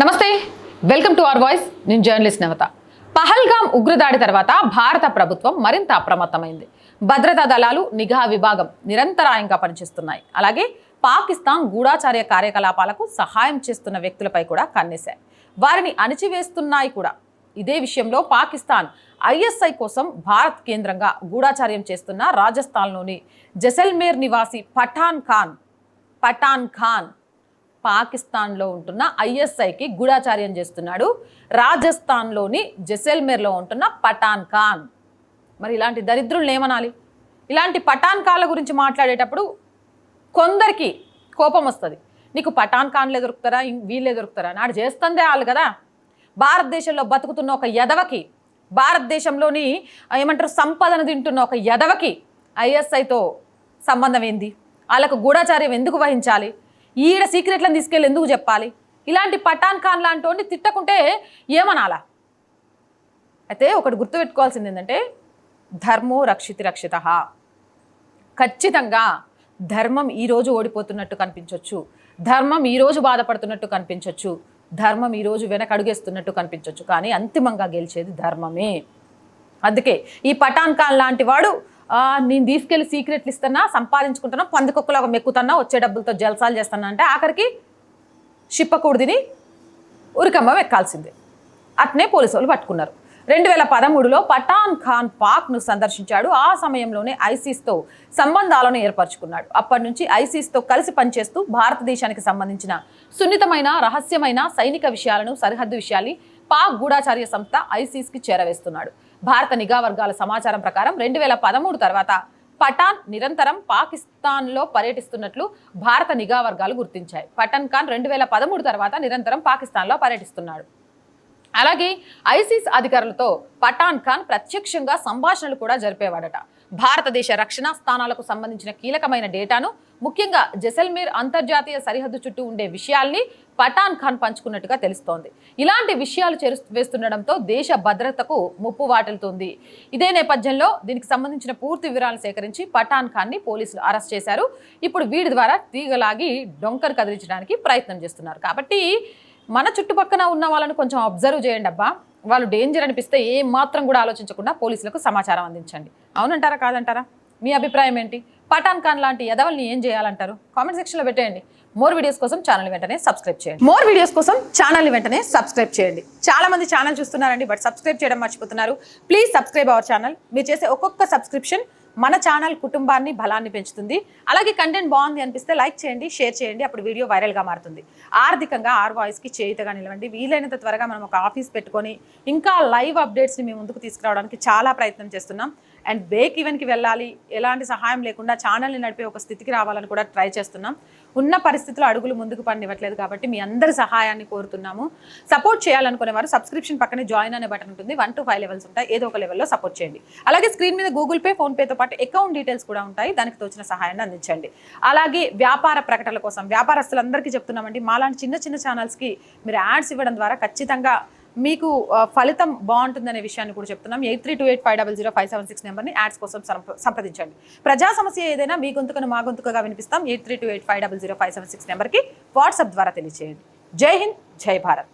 Namaste welcome to our voice. నేను journalist Navata. Pahalgam ఉగ్రదాడి తర్వాత భారత ప్రభుత్వం మరింత అప్రమత్తమైంది. భద్రతా దళాలు నిఘా విభాగం నిరంతరాయంగా పనిచేస్తున్నాయి. అలాగే పాకిస్తాన్ గూఢాచార్య కార్యకలాపాలకు సహాయం చేస్తున్న వ్యక్తులపై కూడా కన్నేశాయి. వారిని అణిచివేస్తున్నాయి కూడా. ఇదే విషయంలో పాకిస్తాన్ ఐఎస్ఐ కోసం భారత్ కేంద్రంగా గూఢాచార్యం చేస్తున్న రాజస్థాన్లోని జసల్మేర్ నివాసి పఠాన్ ఖాన్ పఠాన్ ఖాన్ పాకిస్తాన్లో ఉంటున్న ఐఎస్ఐకి గూఢాచార్యం చేస్తున్నాడు. రాజస్థాన్లోని జెసెల్మేర్లో ఉంటున్న పఠాన్ ఖాన్. మరి ఇలాంటి దరిద్రులను ఏమనాలి? ఇలాంటి పఠాన్ ఖాన్ల గురించి మాట్లాడేటప్పుడు కొందరికి కోపం వస్తుంది. నీకు పఠాన్ ఖాన్లే దొరుకుతారా? వీళ్ళే దొరుకుతారా? నాడు చేస్తుందే వాళ్ళు కదా. భారతదేశంలో బతుకుతున్న ఒక యదవకి భారతదేశంలోని ఏమంటారు సంపదను తింటున్న ఒక యదవకి ఐఎస్ఐతో సంబంధం ఏంది? వాళ్ళకు గూఢాచార్యం ఎందుకు వహించాలి? ఈడ సీక్రెట్లను తీసుకెళ్ళి ఎందుకు చెప్పాలి? ఇలాంటి పఠాన్ ఖాన్ లాంటి వాడిని తిట్టకుంటే ఏమనాలా? అయితే ఒకటి గుర్తుపెట్టుకోవాల్సింది ఏంటంటే ధర్మో రక్షితి రక్షిత. ఖచ్చితంగా ధర్మం ఈరోజు ఓడిపోతున్నట్టు కనిపించవచ్చు ధర్మం ఈరోజు బాధపడుతున్నట్టు కనిపించవచ్చు ధర్మం ఈరోజు వెనకడుగేస్తున్నట్టు కనిపించవచ్చు కానీ అంతిమంగా గెలిచేది ధర్మమే. అందుకే ఈ పఠాన్ ఖాన్ లాంటి వాడు నేను తీసుకెళ్ళి సీక్రెట్లు ఇస్తున్నా సంపాదించుకుంటున్నా పందికొక్కలాగా మెక్కుతున్నా వచ్చే డబ్బులతో జల్సాలు చేస్తున్నా అంటే ఆఖరికి షిప్పకూడదిని ఉరికమ్మ ఎక్కాల్సిందే అట్నే పోలీసు వాళ్ళు పట్టుకున్నారు. రెండు వేల పదమూడులో పఠాన్ ఖాన్ పాక్ను సందర్శించాడు. ఆ సమయంలోనే ఐసీస్తో సంబంధాలను ఏర్పరచుకున్నాడు. అప్పటి నుంచి ఐసీస్తో కలిసి పనిచేస్తూ భారతదేశానికి సంబంధించిన సున్నితమైన రహస్యమైన సైనిక విషయాలను సరిహద్దు విషయాల్ని పాక్ గూఢాచార్య సంస్థ ఐసీస్కి చేరవేస్తున్నాడు. భారత నిఘా వర్గాల సమాచారం ప్రకారం రెండు వేల పదమూడు తర్వాత పఠాన్ నిరంతరం పాకిస్తాన్లో పర్యటిస్తున్నట్లు భారత నిఘా వర్గాలు గుర్తించాయి. పఠాన్ ఖాన్ రెండు వేల పదమూడు తర్వాత నిరంతరం పాకిస్తాన్లో పర్యటిస్తున్నాడు. అలాగే ఐసిస్ అధికారులతో పఠాన్ ఖాన్ ప్రత్యక్షంగా సంభాషణలు కూడా జరిపేవాడట. భారతదేశ రక్షణ స్థానాలకు సంబంధించిన కీలకమైన డేటాను ముఖ్యంగా జెసల్మీర్ అంతర్జాతీయ సరిహద్దు చుట్టూ ఉండే విషయాల్ని పఠాన్ ఖాన్ పంచుకున్నట్టుగా తెలుస్తోంది. ఇలాంటి విషయాలు చేరు వేస్తుండడంతో దేశ భద్రతకు ముప్పు వాటిల్తుంది ఇదే నేపథ్యంలో దీనికి సంబంధించిన పూర్తి వివరాలు సేకరించి పఠాన్ ఖాన్ని పోలీసులు అరెస్ట్ చేశారు. ఇప్పుడు వీడి ద్వారా తీగలాగి డొంకర్ కదిలించడానికి ప్రయత్నం చేస్తున్నారు. కాబట్టి మన చుట్టుపక్కన ఉన్న వాళ్ళని కొంచెం అబ్జర్వ్ చేయండి అబ్బా. వాళ్ళు డేంజర్ అనిపిస్తే ఏ మాత్రం కూడా ఆలోచించకుండా పోలీసులకు సమాచారం అందించండి. అవునంటారా కాదంటారా? మీ అభిప్రాయం ఏంటి? పఠాన్ ఖాన్ లాంటి ఎదవల్ని ఏం చేయాలంటారు? కామెంట్ సెక్షన్లో పెట్టేయండి. మోర్ వీడియోస్ కోసం ఛానల్ వెంటనే సబ్స్క్రైబ్ చేయండి. మోర్ వీడియోస్ కోసం ఛానల్ వెంటనే సబ్స్క్రైబ్ చేయండి. చాలా మంది ఛానల్ చూస్తున్నారండి బట్ సబ్స్క్రైబ్ చేయడం మర్చిపోతున్నారు. ప్లీజ్ సబ్స్క్రైబ్ అవర్ ఛానల్ మీరు చేసే ఒక్కొక్క సబ్స్క్రిప్షన్ మన ఛానల్ కుటుంబాన్ని బలాన్ని పెంచుతుంది. అలాగే కంటెంట్ బాగుంది అనిపిస్తే లైక్ చేయండి షేర్ చేయండి. అప్పుడు వీడియో వైరల్గా మారుతుంది. ఆర్థికంగా ఆర్ వాయిస్కి చేయుతగా నిలవండి. వీలైనంత త్వరగా మనం ఒక ఆఫీస్ పెట్టుకొని ఇంకా లైవ్ అప్డేట్స్ని మేము ముందుకు తీసుకురావడానికి చాలా ప్రయత్నం చేస్తున్నాం. అండ్ బేక్ ఈవెన్కి వెళ్ళాలి ఎలాంటి సహాయం లేకుండా ఛానల్ని నడిపే ఒక స్థితికి రావాలని కూడా ట్రై చేస్తున్నాం. ఉన్న పరిస్థితుల్లో అడుగులు ముందుకు పండివ్వట్లేదు కాబట్టి మీ అందరి సహాయాన్ని కోరుతున్నాము. సపోర్ట్ చేయాలనుకునే వారు సబ్స్క్రిప్షన్ పక్కనే జాయిన్ అనే బటన్ ఉంటుంది. వన్ టు ఫైవ్ లెవెల్స్ ఉంటాయి. ఏదో ఒక లెవెల్లో సపోర్ట్ చేయండి. అలాగే స్క్రీన్ మీద గూగుల్ పే ఫోన్పేతో పాటు అకౌంట్ డీటెయిల్స్ కూడా ఉంటాయి. దానికి తోచిన సహాయాన్ని అందించండి. అలాగే వ్యాపార ప్రకటనల కోసం వ్యాపారస్తులందరికీ చెప్తున్నామండి. మాలాంటి చిన్న చిన్న ఛానల్స్కి మీరు యాడ్స్ ఇవ్వడం ద్వారా ఖచ్చితంగా మీకు ఫలితం బాగుంటుందనే విషయాన్ని కూడా చెప్తున్నాం. Eight three two eight five double zero five seven six నెంబర్ని యాడ్స్ కోసం సంప్ర- సంప్రదించండి. ప్రజా సమస్య ఏదైనా మీ గొంతుకను మా గొంతుకగా వినిపిస్తాం. Eight three two eight five double zero five seven six నెంబర్కి వాట్సాప్ ద్వారా తెలియజేయండి జై హింద్ జై భారత్.